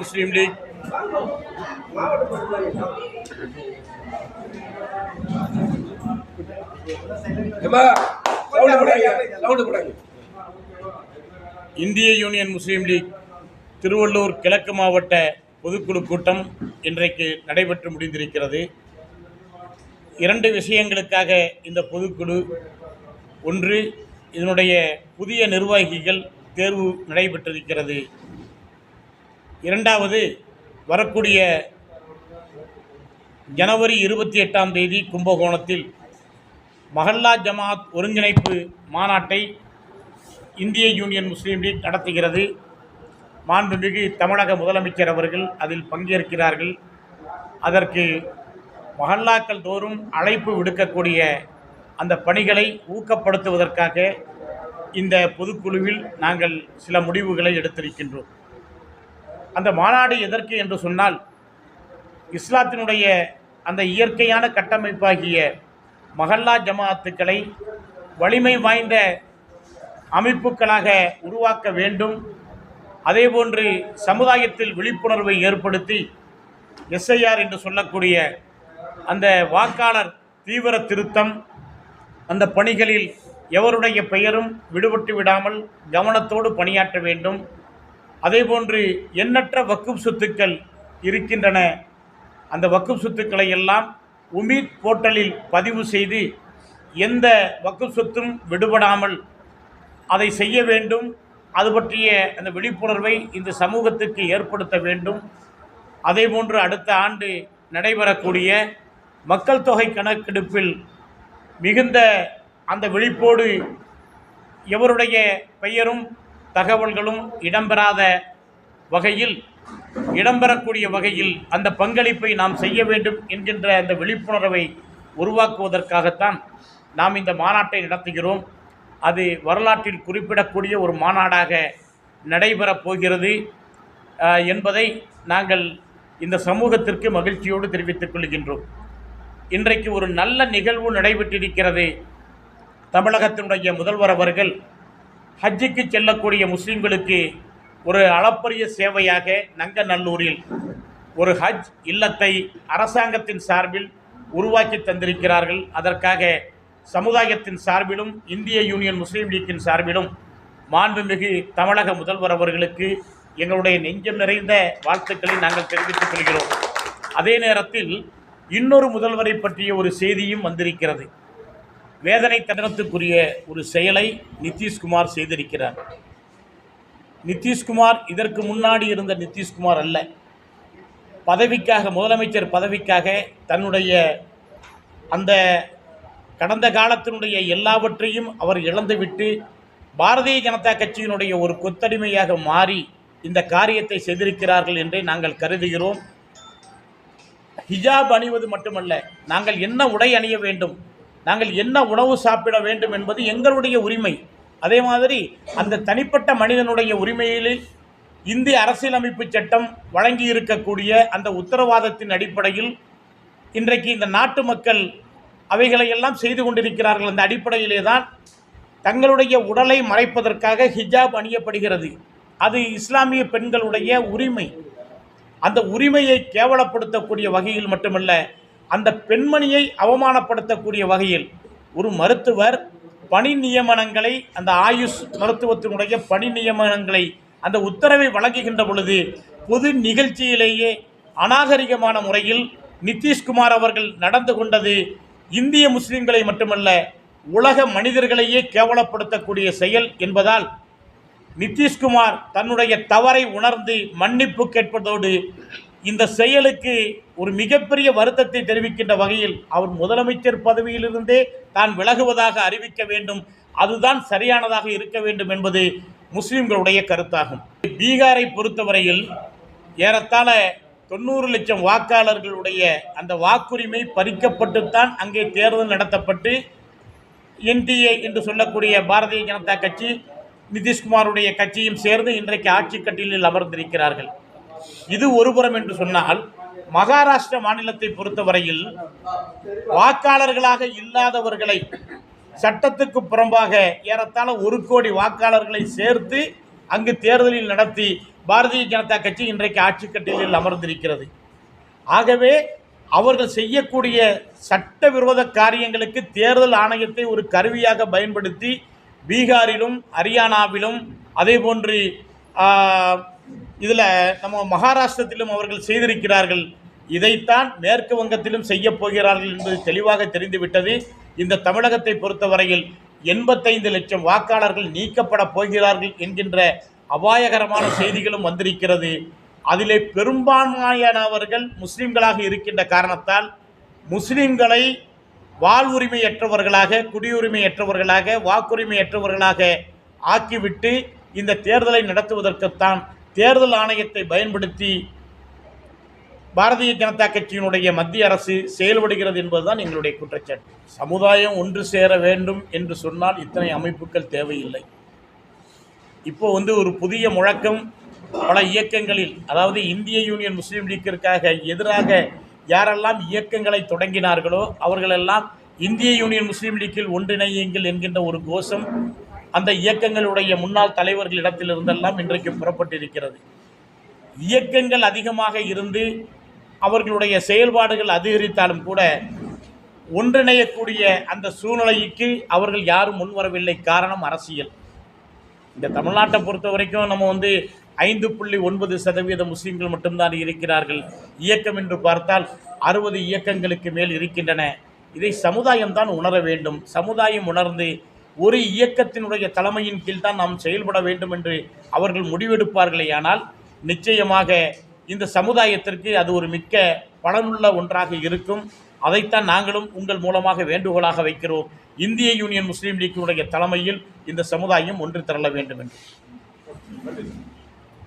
முஸ்லீம் league இந்திய union Muslim league Thiruvallur கிழக்கு மாவட்ட பொதுக்குழு கூட்டம் இன்றைக்கு நடைபெற்று முடிந்திருக்கிறது. இரண்டு விஷயங்களுக்காக இந்த பொதுக்குழு ஒன்று இதனுடைய புதிய நிர்வாகிகள் தேர்வு நடைபெற்றிருக்கிறது. இரண்டாவது வரக்கூடிய ஜனவரி இருபத்தி எட்டாம் தேதி கும்பகோணத்தில் மஹல்லா ஜமாத் ஒருங்கிணைப்பு மாநாட்டை இந்திய யூனியன் முஸ்லீம் லீக் நடத்துகிறது. மாண்புமிகு தமிழக முதலமைச்சர் அவர்கள் அதில் பங்கேற்கிறார்கள். அதற்கு மஹல்லாக்கள் தோறும் அழைப்பு விடுக்கக்கூடிய அந்த பணிகளை ஊக்கப்படுத்துவதற்காக இந்த பொதுக்குழுவில் நாங்கள் சில முடிவுகளை எடுத்திருக்கின்றோம். அந்த மாநாடு எதற்கு என்று சொன்னால் இஸ்லாத்தினுடைய அந்த இயற்கையான கட்டமைப்பாகிய மஹல்லா ஜமாத்துக்களை வலிமை வாய்ந்த அமைப்புகளாக உருவாக்க வேண்டும். அதேபோன்று சமுதாயத்தில் விழிப்புணர்வை ஏற்படுத்தி எஸ்ஐஆர் என்று சொல்லக்கூடிய அந்த வாக்காளர் தீவிர திருத்தம் அந்த பணிகளில் எவருடைய பெயரும் விடுபட்டு விடாமல் கவனத்தோடு பணியாற்ற வேண்டும். அதே போன்று எண்ணற்ற வக்குப் சொத்துக்கள் இருக்கின்றன. அந்த வக்குப் சொத்துக்களை எல்லாம் உமீத் போர்ட்டலில் பதிவு செய்து எந்த வக்குப் சொத்தும் விடுபடாமல் அதை செய்ய வேண்டும். அது பற்றிய அந்த விழிப்புணர்வை இந்த சமூகத்துக்கு ஏற்படுத்த வேண்டும். அதேபோன்று அடுத்த ஆண்டு நடைபெறக்கூடிய மக்கள் தொகை கணக்கெடுப்பில் மிகுந்த அந்த விழிப்போடு எவருடைய பெயரும் தகவல்களும் இடம்பெறாத வகையில் இடம்பெறக்கூடிய வகையில் அந்த பங்களிப்பை நாம் செய்ய வேண்டும் என்கின்ற அந்த விழிப்புணர்வை உருவாக்குவதற்காகத்தான் நாம் இந்த மாநாட்டை நடத்துகிறோம். அது வரலாற்றில் குறிப்பிடக்கூடிய ஒரு மாநாடாக நடைபெறப் போகிறது. என்பதை நாங்கள் இந்த சமூகத்திற்கு மகிழ்ச்சியோடு தெரிவித்துக் கொள்கின்றோம். இன்றைக்கு ஒரு நல்ல நிகழ்வு நடைபெற்றிருக்கிறது. தமிழகத்தினுடைய முதல்வர் அவர்கள் ஹஜ்ஜுக்கு செல்லக்கூடிய முஸ்லீம்களுக்கு ஒரு அளப்பரிய சேவையாக நங்கநல்லூரில் ஒரு ஹஜ் இல்லத்தை அரசாங்கத்தின் சார்பில் உருவாக்கி தந்திருக்கிறார்கள். அதற்காக சமுதாயத்தின் சார்பிலும் இந்திய யூனியன் முஸ்லீம் லீக்கின் சார்பிலும் மாண்புமிகு தமிழக முதல்வர் அவர்களுக்கு எங்களுடைய நெஞ்சம் நிறைந்த வாழ்த்துக்களை நாங்கள் தெரிவித்துக் கொள்கிறோம். அதே நேரத்தில் இன்னொரு முதல்வரை பற்றிய ஒரு செய்தியும் வந்திருக்கிறது. வேதனை தண்டனத்துக்குரிய ஒரு செயலை நிதிஷ்குமார் செய்திருக்கிறார். நிதிஷ்குமார் இதற்கு முன்னாடி இருந்த நிதிஷ்குமார் அல்ல. பதவிக்காக முதலமைச்சர் பதவிக்காக தன்னுடைய அந்த கடந்த காலத்தினுடைய எல்லாவற்றையும் அவர் இழந்துவிட்டு பாரதிய ஜனதா கட்சியினுடைய ஒரு கொத்தடிமையாக மாறி இந்த காரியத்தை செய்திருக்கிறார்கள் என்றே நாங்கள் கருதுகிறோம். ஹிஜாப் அணிவது மட்டுமல்ல நாங்கள் என்ன உடை அணிய வேண்டும்? நாங்கள் என்ன உணவு சாப்பிட வேண்டும் என்பது எங்களுடைய உரிமை. அதே மாதிரி அந்த தனிப்பட்ட மனிதனுடைய உரிமையில் இந்திய அரசியலமைப்பு சட்டம் வழங்கி இருக்கக்கூடிய அந்த உத்தரவாதத்தின் அடிப்படையில் இன்றைக்கு இந்த நாட்டு மக்கள் அவைகளை எல்லாம் செய்து கொண்டிருக்கிறார்கள். அந்த அடிப்படையிலே தான் தங்களுடைய உடலை மறைப்பதற்காக ஹிஜாப் அணியப்படுகிறது. அது இஸ்லாமிய பெண்களுடைய உரிமை. அந்த உரிமையை கேவலப்படுத்தக்கூடிய வகையில் மட்டுமல்ல அந்த பெண்மணியை அவமானப்படுத்தக்கூடிய வகையில் ஒரு மருத்துவர் பணி நியமனங்களை அந்த ஆயுஷ் மருத்துவத்தினுடைய பணி நியமனங்களை அந்த உத்தரவை வழங்குகின்ற பொழுது பொது நிகழ்ச்சியிலேயே அநாகரிகமான முறையில் நிதிஷ்குமார் அவர்கள் நடந்து கொண்டது இந்திய முஸ்லிம்களை மட்டுமல்ல உலக மனிதர்களையே கேவலப்படுத்தக்கூடிய செயல் என்பதால் நிதிஷ்குமார் தன்னுடைய தவறை உணர்ந்து மன்னிப்பு கேட்பதோடு இந்த செயலுக்கு ஒரு மிகப்பெரிய வருத்தத்தை தெரிவிக்கின்ற வகையில் அவர் முதலமைச்சர் பதவியிலிருந்தே தான் விலகுவதாக அறிவிக்க வேண்டும். அதுதான் சரியானதாக இருக்க வேண்டும் என்பது முஸ்லிம்களுடைய கருத்தாகும். பீகாரை பொறுத்தவரையில் ஏறத்தாழ தொண்ணூறு லட்சம் வாக்காளர்களுடைய அந்த வாக்குரிமை பறிக்கப்பட்டுத்தான் அங்கே தேர்தல் நடத்தப்பட்டு என்டிஏ என்று சொல்லக்கூடிய பாரதிய ஜனதா கட்சி நிதிஷ்குமாருடைய கட்சியும் சேர்ந்து இன்றைக்கு ஆட்சி கட்டிலில் அமர்ந்திருக்கிறார்கள். இது ஒருபுறம் என்று சொன்னால் மகாராஷ்டிர மாநிலத்தை பொறுத்தவரையில் வாக்காளர்களாக இல்லாதவர்களை சட்டத்துக்கு புறம்பாக ஏறத்தாழ ஒரு கோடி வாக்காளர்களை சேர்த்து அங்கு தேர்தலில் நடத்தி பாரதிய ஜனதா கட்சி இன்றைக்கு ஆட்சிக்கட்டியில் அமர்ந்திருக்கிறது. ஆகவே அவர்கள் செய்யக்கூடிய சட்டவிரோத காரியங்களுக்கு தேர்தல் ஆணையத்தை ஒரு கருவியாக பயன்படுத்தி பீகாரிலும் ஹரியானாவிலும் அதே போன்று இதில் நம்ம மகாராஷ்டிரத்திலும் அவர்கள் செய்திருக்கிறார்கள். இதைத்தான் மேற்கு வங்கத்திலும் செய்ய போகிறார்கள் என்பது தெளிவாக தெரிந்துவிட்டது. இந்த தமிழகத்தை பொறுத்தவரையில் எண்பத்தைந்து லட்சம் வாக்காளர்கள் நீக்கப்பட போகிறார்கள் என்கின்ற அபாயகரமான செய்திகளும் வந்திருக்கிறது. அதிலே பெரும்பான்மையானவர்கள் முஸ்லீம்களாக இருக்கின்ற காரணத்தால் முஸ்லீம்களை வாழ்வுரிமையற்றவர்களாக குடியுரிமையற்றவர்களாக வாக்குரிமையற்றவர்களாக ஆக்கிவிட்டு இந்த தேர்தலை நடத்துவதற்குத்தான் தேர்தல் ஆணையத்தை பயன்படுத்தி பாரதிய ஜனதா கட்சியினுடைய மத்திய அரசு செயல்படுகிறது என்பதுதான் எங்களுடைய குற்றச்சாட்டு. சமுதாயம் ஒன்று சேர வேண்டும் என்று சொன்னால் இத்தனை அமைப்புகள் தேவையில்லை. இப்போ வந்து ஒரு புதிய முழக்கம் பல இயக்கங்களில் அதாவது இந்திய யூனியன் முஸ்லீம் லீக்கிற்காக எதிராக யாரெல்லாம் இயக்கங்களை தொடங்கினார்களோ அவர்களெல்லாம் இந்திய யூனியன் முஸ்லீம் லீக்கில் ஒன்றிணையுங்கள் என்கின்ற ஒரு கோஷம் அந்த இயக்கங்களுடைய முன்னாள் தலைவர்களிடத்திலிருந்தெல்லாம் இன்றைக்கு புறப்பட்டிருக்கிறது. இயக்கங்கள் அதிகமாக இருந்து அவர்களுடைய செயல்பாடுகள் அதிகரித்தாலும் கூட ஒன்றிணையக்கூடிய அந்த சூழ்நிலைக்கு அவர்கள் யாரும் முன்வரவில்லை காரணம் அரசியல். இந்த தமிழ்நாட்டை பொறுத்த வரைக்கும் நம்ம வந்து ஐந்து புள்ளி ஒன்பது சதவீத முஸ்லீம்கள் மட்டும்தான் இருக்கிறார்கள். இயக்கம் என்று பார்த்தால் அறுபது இயக்கங்களுக்கு மேல் இருக்கின்றன. இதை சமுதாயம் தான் உணர வேண்டும். சமுதாயம் உணர்ந்து ஒரு இயக்கத்தினுடைய தலைமையின் கீழ் தான் நாம் செயல்பட வேண்டும் என்று அவர்கள் முடிவெடுப்பார்களேயானால் நிச்சயமாக இந்த சமுதாயத்திற்கு அது ஒரு மிக்க பலனுள்ள ஒன்றாக இருக்கும். அதைத்தான் நாங்களும் உங்கள் மூலமாக வேண்டுகோளாக வைக்கிறோம். இந்திய யூனியன் முஸ்லீம் லீக்கினுடைய தலைமையில் இந்த சமுதாயம் ஒன்று திரள வேண்டும் என்று.